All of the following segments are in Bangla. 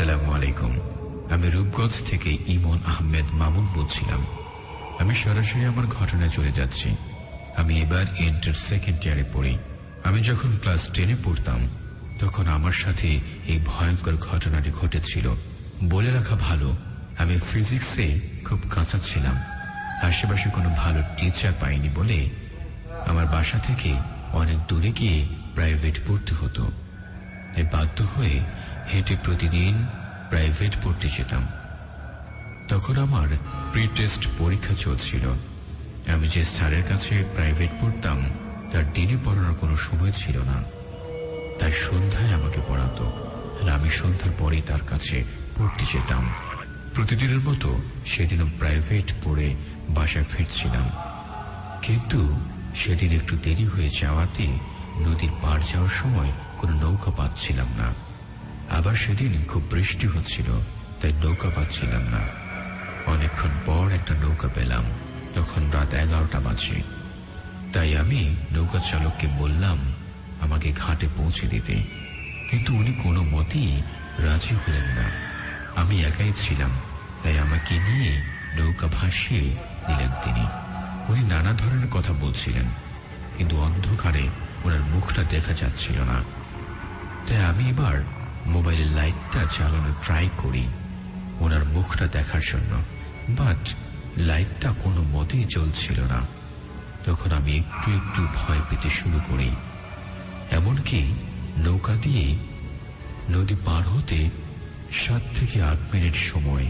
আসসালামু আলাইকুম। আমি রূপগঞ্জ থেকে ইমন আহমেদ মামুন বলছিলাম। আমি সরাসরি আমার ঘটনায় চলে যাচ্ছি। আমি এবার ইন্টার সেকেন্ড ইয়ারে পড়ি। আমি যখন ক্লাস টেনে পড়তাম, তখন আমার সাথে এই ভয়ঙ্কর ঘটনাটি ঘটেছিল। বলে রাখা ভালো, আমি ফিজিক্সে খুব কাঁচা ছিলাম। আশেপাশে কোনো ভালো টিচার পাইনি বলে আমার বাসা থেকে অনেক দূরে গিয়ে প্রাইভেট পড়তে হতো। তাই বাধ্য হয়ে হেঁটে প্রতিদিন প্রাইভেট পড়তে যেতাম। তখন আমার প্রি টেস্ট পরীক্ষা চলছিল। আমি যে স্যারের কাছে প্রাইভেট পড়তাম, তার দিনে পড়ানোর কোনো সময় ছিল না। তাই সন্ধ্যায় আমাকে পড়াতো। আর আমি সন্ধ্যার পরেই তার কাছে পড়তে যেতাম। প্রতিদিনের মতো সেদিনও প্রাইভেট পড়ে বাসায় ফিরছিলাম। কিন্তু সেদিন একটু দেরি হয়ে যাওয়াতে নদীর পার যাওয়ার সময় কোনো নৌকা পাচ্ছিলাম না। আবার সেদিন খুব বৃষ্টি হচ্ছিল, তাই নৌকা পাচ্ছিলাম না। অনেকক্ষণ পর একটা নৌকা পেলাম, তখন রাত এগারোটা বাজে তাই আমি নৌকা চালককে বললাম, আমাকে ঘাটে পৌঁছে দিতে। কিন্তু উনি কোনো মতেই রাজি হলেন না। আমি একাই ছিলাম, তাই আমাকে নিয়ে নৌকা ভাসিয়ে দিলেন তিনি। উনি নানা ধরনের কথা বলছিলেন, কিন্তু অন্ধকারে ওনার মুখটা দেখা যাচ্ছিল না। তাই আমি এবার মোবাইলের লাইটটা চালানো ট্রাই করি। ওনার মুখটা দেখার জন্য। বাট লাইটটা কোনো মতেই জ্বলছিল না। তখন আমি একটু একটু ভয় পেতে শুরু করি। এমনকি নৌকা দিয়ে নদী পার হতে সাত থেকে আট মিনিট সময়।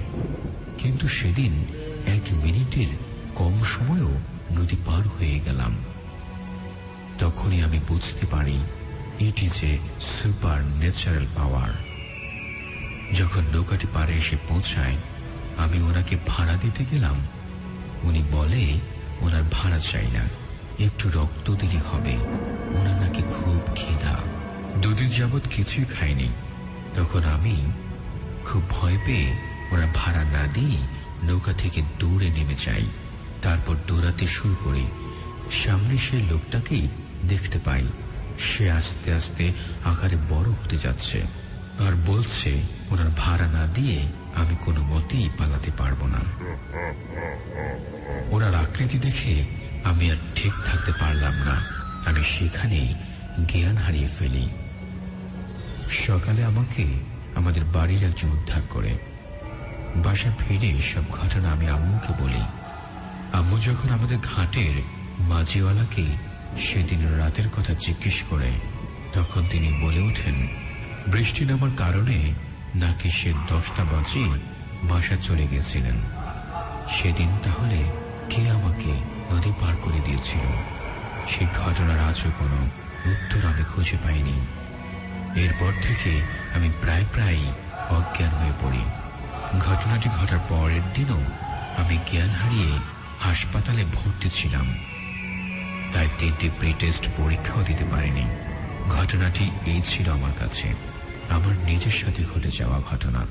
কিন্তু সেদিন এক মিনিটের কম সময়েও নদী পার হয়ে গেলাম। তখনই আমি বুঝতে পারি it is a supernatural power যখন নৌকাটি পারে এসে পৌঁছায়, আমি ওনাকে ভাড়া দিতে গেলাম। উনি বলে, ওনার ভাড়া চাই না। একটু রক্ত দিলে হবে। ওনার নাকি খুব খিদা। দুদিন যাবৎ কিছুই খায়নি তখন আমি খুব ভয় পেয়ে ওরা ভাড়া না দিয়ে নৌকা থেকে দৌড়ে নেমে যাই। তারপর দৌড়াতে শুরু করি। সামনে সে লোকটাকেই দেখতে পাই। সে আস্তে আস্তে আকারে বড় হতে যাচ্ছে আর বলছে, ওনার ভাড়া না দিয়ে আমি কোনো মতেই পালাতে পারব না। ওনার আকৃতি দেখে আমি আর ঠিক থাকতে পারলাম না। আমি সেখানেই জ্ঞান হারিয়ে ফেলি। সকালে আমাকে আমাদের বাড়ির একজন উদ্ধার করে। বাসা ফিরে সব ঘটনা আমি আম্মুকে বলি। আম্মু যখন আমাদের ঘাটের মাঝিওয়ালাকে সেদিন রাতের কথা জিজ্ঞেস করে তখন তিনি বলে ওঠেন, বৃষ্টি নামার কারণে নাকি সে দশটা বাজে বাসা চলে গেছিলেন। সেদিন তাহলে কে আমাকে নদী পার করে দিয়েছিল? সেই ঘটনার আজও কোনো উত্তর আমি খুঁজে পাইনি। এরপর থেকে আমি প্রায় প্রায় অজ্ঞান হয়ে পড়ি। ঘটনাটি ঘটার পরের দিনও আমি জ্ঞান হারিয়ে হাসপাতালে ভর্তি ছিলাম। তাই তিনটি প্রি টেস্ট পরীক্ষাও দিতে পারিনি। ঘটনাটি এই ছিল আমার কাছে। আমার নিজের সাথে ঘটে যাওয়া ঘটনা।